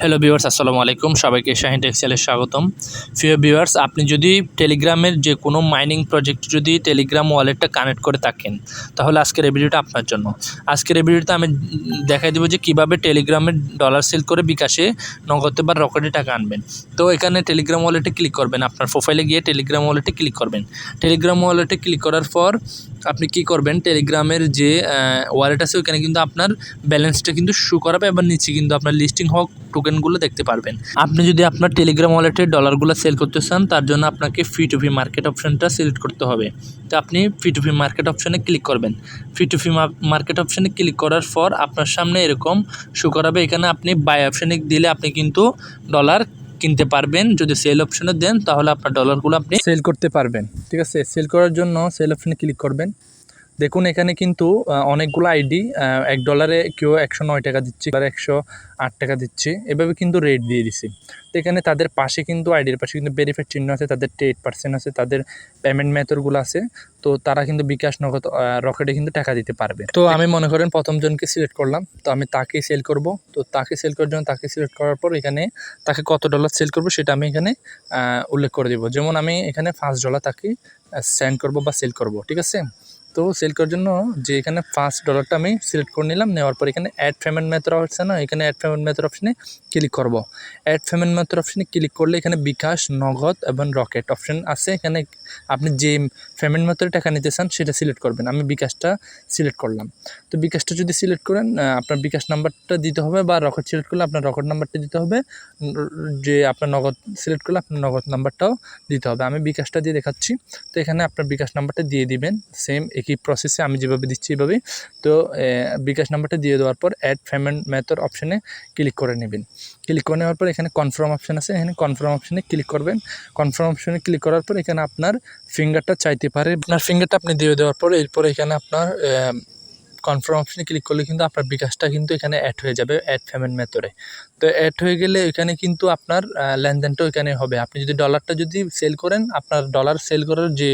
Hello viewers আসসালামু আলাইকুম। সবাইকে শাহিন টেক্সটাইলে স্বাগতম। প্রিয় ভিউয়ার্স আপনি যদি টেলিগ্রামের যে কোনো মাইনিং প্রজেক্ট যদি টেলিগ্রাম ওয়ালেটটা কানেক্ট করে থাকেন, তাহলে আজকের এই ভিডিওটা আপনার জন্য। আজকের এই ভিডিওতে আমি দেখাই দেবো যে কীভাবে টেলিগ্রামের ডলার সেল করে বিকাশে নগদে বা রকেটে টাকা আনবেন। তো এখানে টেলিগ্রাম ওয়ালেটে ক্লিক করবেন। আপনার প্রোফাইলে গিয়ে টেলিগ্রাম ওয়ালেটে ক্লিক করবেন। টেলিগ্রাম ওয়ালেটে ক্লিক করার পর আপনি কি করবেন? টেলিগ্রামের যে ওয়ালেট আছে ওখানে কিন্তু আপনার ব্যালেন্সটা কিন্তু শো করাবে এবং নিচে কিন্তু আপনার লিস্টিং হক টোকেনগুলো দেখতে পারবেন। আপনি যদি আপনার টেলিগ্রাম ওয়ালেটে ডলারগুলো সেল করতে চান, তার জন্য আপনাকে ফি টু ফি মার্কেট অপশানটা সিলেক্ট করতে হবে। তো আপনি ফি টু ফি মার্কেট অপশানে ক্লিক করবেন। ফি টু ফি মার্কেট অপশানে ক্লিক করার পর আপনার সামনে এরকম শো করাবে। এখানে আপনি বাই অপশানে দিলে আপনি কিন্তু ডলার কিনতে পারবেন। যদি সেল অপশনে দেন, তাহলে আপনার ডলারগুলো আপনি সেল করতে পারবেন। ঠিক আছে? সেল করার জন্য সেল অপশনে ক্লিক করবেন। দেখুন এখানে কিন্তু অনেকগুলো আইডি এক ডলারে কেউ একশো নয় টাকা দিচ্ছে এবার একশো আট টাকা দিচ্ছে। এভাবে কিন্তু রেট দিয়ে দিছি। তো এখানে তাদের পাশে কিন্তু আইডির পাশে কিন্তু ভেরিফাইড চিহ্ন আছে তাদের টেট পার্সেন্ট আছে তাদের পেমেন্ট মেথডগুলো আছে। তো তারা কিন্তু বিকাশ নগদ রকেটে কিন্তু টাকা দিতে পারবে। তো আমি মনে করেন প্রথম জনকে সিলেক্ট করলাম। তো আমি তাকে সেল করব। তো তাকে সেল করার জন্য তাকে সিলেক্ট করার পর এখানে তাকে কত ডলার সেল করব সেটা আমি এখানে উল্লেখ করে দেবো। যেমন আমি এখানে পাঁচ ডলার তাকে সেন্ড করব বা সেল করব ঠিক আছে? তো সেল করার জন্য যে এখানে ফার্স্ট ডলারটা আমি সিলেক্ট করে নিলাম, নেওয়ার পর এখানে অ্যাড পেমেন্ট মেথড আছে না, এখানে অ্যাড পেমেন্ট মেথড অপশনে ক্লিক করব। অ্যাড পেমেন্ট মেথড অপশনে ক্লিক করলে এখানে বিকাশ, নগদ এবং রকেট অপশন আছে। এখানে আপনি যে পেমেন্ট মেথডে টাকা নিতে চান সেটা সিলেক্ট করবেন। আমি বিকাশটা সিলেক্ট করলাম। তো বিকাশটা যদি সিলেক্ট করেন আপনার বিকাশ নাম্বারটা দিতে হবে বা রকেট সিলেক্ট করলে আপনার রকেট নাম্বারটা দিতে হবে। যে আপনার নগদ সিলেক্ট করলে আপনার নগদ নাম্বারটাও দিতে হবে। আমি বিকাশটা দিয়ে দেখাচ্ছি। তো এখানে আপনার বিকাশ নাম্বারটা দিয়ে দিবেন। সেম একই প্রসেসে আমি যেভাবে দিচ্ছি এভাবেই তো বিকাশ নাম্বারটা দিয়ে দেওয়ার পর অ্যাড পেমেন্ট মেথড অপশানে ক্লিক করে নেবেন। ক্লিক করে নেওয়ার পর এখানে কনফার্ম অপশান আছে। এখানে কনফার্ম অপশানে ক্লিক করবেন। কনফার্ম অপশানে ক্লিক করার পর এখানে আপনার ফিঙ্গারটা চাইতে পারে। আপনার ফিঙ্গারটা আপনি দিয়ে দেওয়ার পর এরপর এখানে আপনার কনফার্ম অপশানে ক্লিক করলে কিন্তু আপনার বিকাশটা কিন্তু এখানে অ্যাড হয়ে যাবে অ্যাড পেমেন্ট মেথডে তো অ্যাড হয়ে গেলে এখানে কিন্তু আপনার লেনদেনটা ওইখানে হবে। আপনি যদি ডলারটা যদি সেল করেন, আপনার ডলার সেল করার যে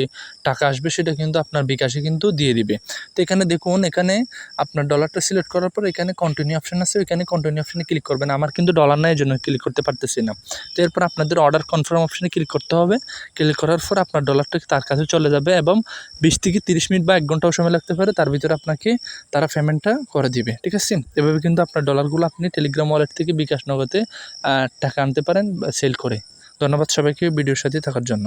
টাকা আসবে সেটা কিন্তু আপনার বিকাশে কিন্তু দিয়ে দিবে। তো এখানে দেখুন, এখানে আপনার ডলারটা সিলেক্ট করার পর এখানে কন্টিনিউ অপশান আছে এখানে কন্টিনিউ অপশানে ক্লিক করবেন। আমার কিন্তু ডলার নাই জন্য ক্লিক করতে পারতেছি না। তো এরপর আপনাদের অর্ডার কনফার্ম অপশানে ক্লিক করতে হবে। ক্লিক করার পর আপনার ডলারটা তার কাছে চলে যাবে এবং বিশ থেকে তিরিশ মিনিট বা এক ঘন্টাও সময় লাগতে পারে, তার ভিতরে আপনাকে তারা পেমেন্টটা করে দিবে, ঠিক আছে? এভাবে কিন্তু আপনার ডলারগুলো আপনি টেলিগ্রাম ওয়ালেট থেকে বিকাশ নগদে টাকা আনতে পারেন বা সেল করে। ধন্যবাদ সবাইকে ভিডিওর সাথে থাকার জন্য।